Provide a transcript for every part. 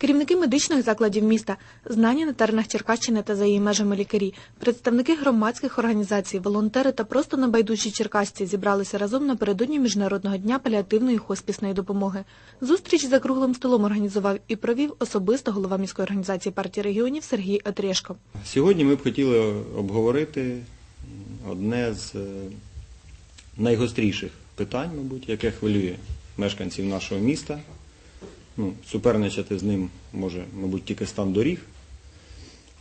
Керівники медичних закладів міста, знані на теренах Черкащини та за її межами лікарі, представники громадських організацій, волонтери та просто небайдужі черкасці зібралися разом напередодні Міжнародного дня паліативної хоспісної допомоги. Зустріч за круглим столом організував і провів особисто голова міської організації партії регіонів Сергій Отрєшко. Сьогодні ми б хотіли обговорити одне з е, найгостріших питань, мабуть, яке хвилює мешканців нашого міста. Ну, суперничати з ним може, мабуть, тільки стан доріг.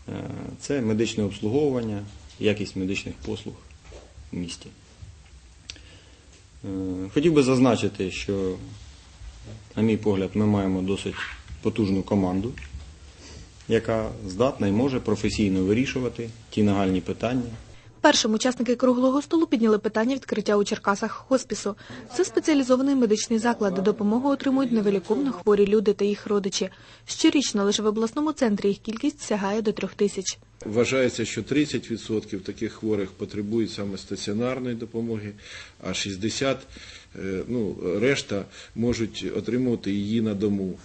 Е, Це медичне обслуговування, якість медичних послуг в місті. Е, Хотів би зазначити, що, на мій погляд, ми маємо досить потужну команду, яка здатна і може професійно вирішувати ті нагальні питання, Першим учасники круглого столу підняли питання відкриття у Черкасах хоспісу. Це спеціалізований медичний заклад, де допомогу отримують невиліковно хворі люди та їх родичі. Щорічно лише в обласному центрі їх кількість сягає до трьох тисяч. Вважається, що 30% таких хворих потребують саме стаціонарної допомоги, а 60% е, ну, решта можуть отримувати її на дому.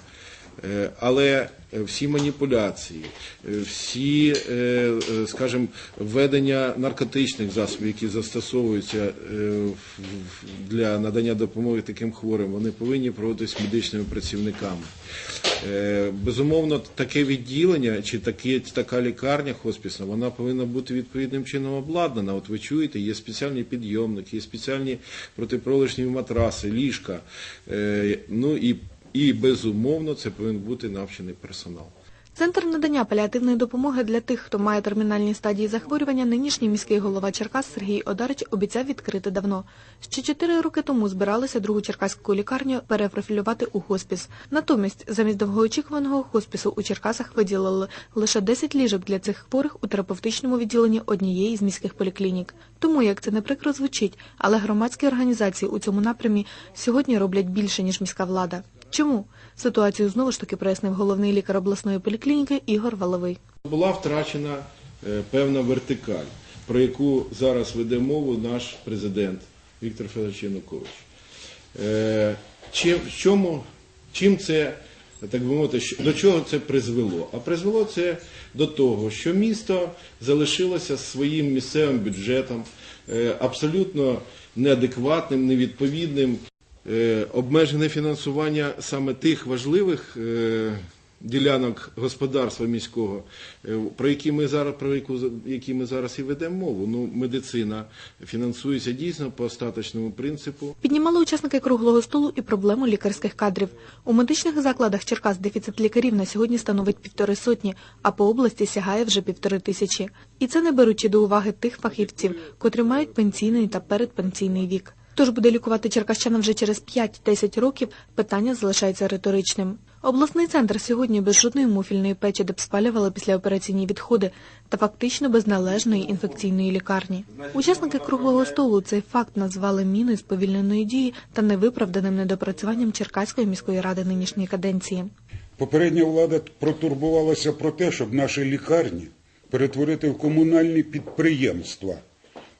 Е, Але е, всі маніпуляції, е, всі, скажімо, введення наркотичних засобів, які застосовуються для надання допомоги таким хворим, вони повинні проводитись медичними працівниками. Безумовно, таке відділення чи таке, така лікарня хоспісна, вона повинна бути відповідним чином обладнана. От ви чуєте, є спеціальні підйомники, є спеціальні протипролишні матраси, ліжка. Ну і, і безумовно це повинен бути навчений персонал. Центр надання паліативної допомоги для тих, хто має термінальні стадії захворювання, нинішній міський голова Черкас Сергій Одарич обіцяв відкрити давно. Ще чотири роки тому збиралися другу черкаську лікарню перепрофілювати у хоспіс. Натомість, замість довгоочікуваного хоспісу у Черкасах виділили лише 10 ліжок для цих хворих у терапевтичному відділенні однієї з міських поліклінік. Тому, як це не прикро звучить, але громадські організації у цьому напрямі сьогодні роблять більше, ніж міська влада. Чому? Ситуацію знову ж таки прояснив головний лікар обласної поліклініки Ігор Валовий. Була втрачена е, певна вертикаль, про яку зараз веде мову наш президент Віктор Федорович Янукович. Е, Чим, чому, чим це, так би мовити, до чого це призвело? А призвело це до того, що місто залишилося своїм місцевим бюджетом, е, абсолютно неадекватним, невідповідним, обмежене фінансування саме тих важливих е, ділянок господарства міського, е, про які ми зараз про яку які ми зараз і ведемо мову. Ну, медицина фінансується дійсно по остаточному принципу. Піднімали учасники круглого столу і проблему лікарських кадрів. У медичних закладах Черкас дефіцит лікарів на сьогодні становить півтори сотні, а по області сягає вже півтори тисячі. І це не беручи до уваги тих фахівців, котрі мають пенсійний та передпенсійний вік. Тож буде лікувати черкащан вже через 5-10 років, питання залишається риторичним. Обласний центр сьогодні без жодної муфільної печі, де б спалювали післяопераційні відходи, та фактично без належної інфекційної лікарні. Учасники круглого столу цей факт назвали міною сповільненої дії та невиправданим недопрацюванням Черкаської міської ради нинішньої каденції. Попередня влада протурбувалася про те, щоб наші лікарні перетворити в комунальні підприємства,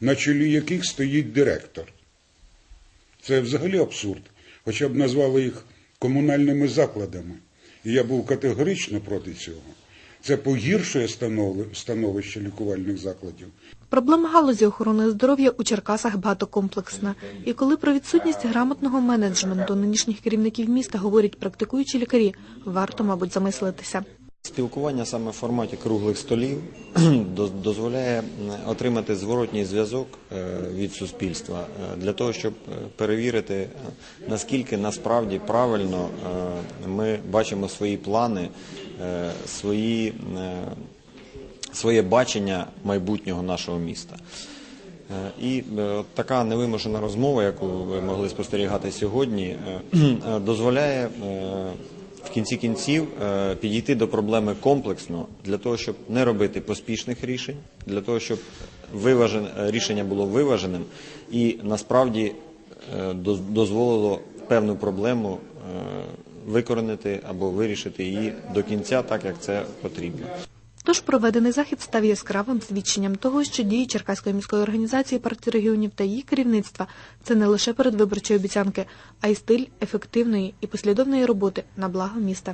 на чолі яких стоїть директор. Це взагалі абсурд, хоча б назвали їх комунальними закладами. І я був категорично проти цього. Це погіршує становище лікувальних закладів. Проблема галузі охорони здоров'я у Черкасах багатокомплексна. І коли про відсутність грамотного менеджменту нинішніх керівників міста говорять практикуючі лікарі, варто, мабуть, замислитися. Спілкування саме в форматі круглих столів доз- дозволяє отримати зворотній зв'язок е, від суспільства е, для того, щоб е, перевірити, наскільки насправді правильно ми бачимо свої плани, свої, своє бачення майбутнього нашого міста. І така невимушена розмова, яку ви могли спостерігати сьогодні, дозволяє кінці кінців е, підійти до проблеми комплексно для того, щоб не робити поспішних рішень, для того, щоб виважен, е, рішення було виваженим і насправді е, дозволило певну проблему викоренити або вирішити її до кінця, так як це потрібно. Тож проведений захід став яскравим свідченням того, що дії Черкаської міської організації партії регіонів та її керівництва це не лише передвиборчі обіцянки, а й стиль ефективної і послідовної роботи на благо міста.